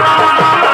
রাম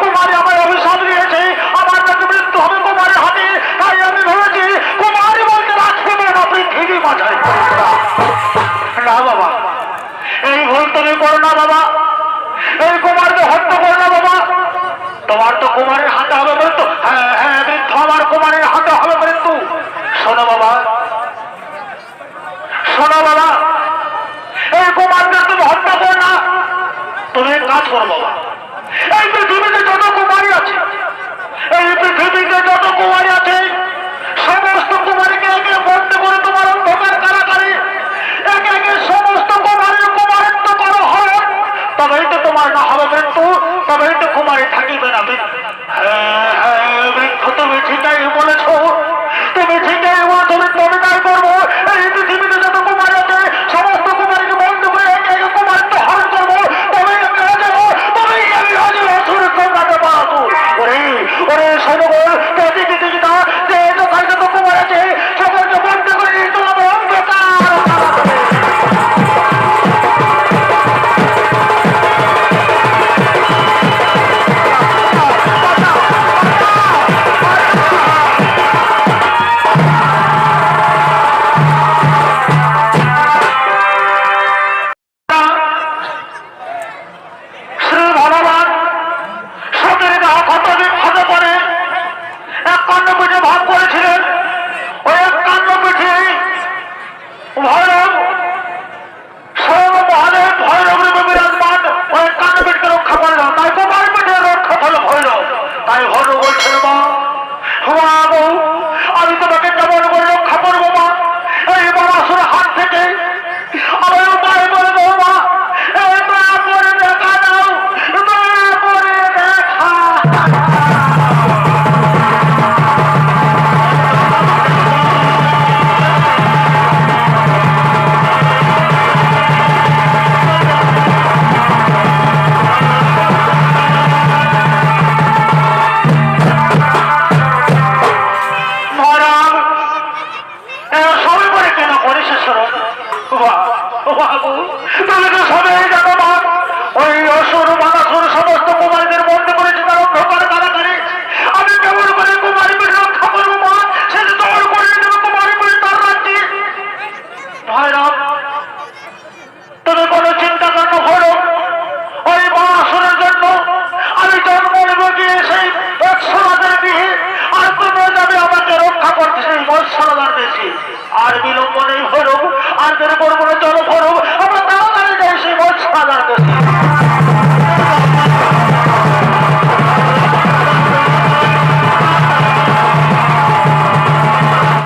কুমারী আমার অভিশাপ নিয়েছে আমার কাছে মৃত্যু হবে কুমারের হাতে। তাই আমি ভেবেছি কুমারী বলতে রাজকুমার না পৃথিবী মাথায় না বাবা, এই ভুল তুমি করো না বাবা। এই কুমারকে হত্যা করো না বাবা। তোমার তো কুমারের হাতে হবে মৃত্যু। হ্যাঁ হ্যাঁ মৃত্যু আমার কুমারের হাতে হবে মৃত্যু। শোনো বাবা শোনো বাবা, এই কুমারকে তুমি হত্যা করো না। তুমি কাজ করো বাবা। তবেই তো তোমার না হবে মৃত্যু তবেই তো কুমারে থাকিবে না বৃক্ষ হ্যাঁ, হ্যাঁ, তুমি ঠিকাই বলেছ। তুমি ঠিকাই বলেছ, আমি তবে তাই করব ¡Ah!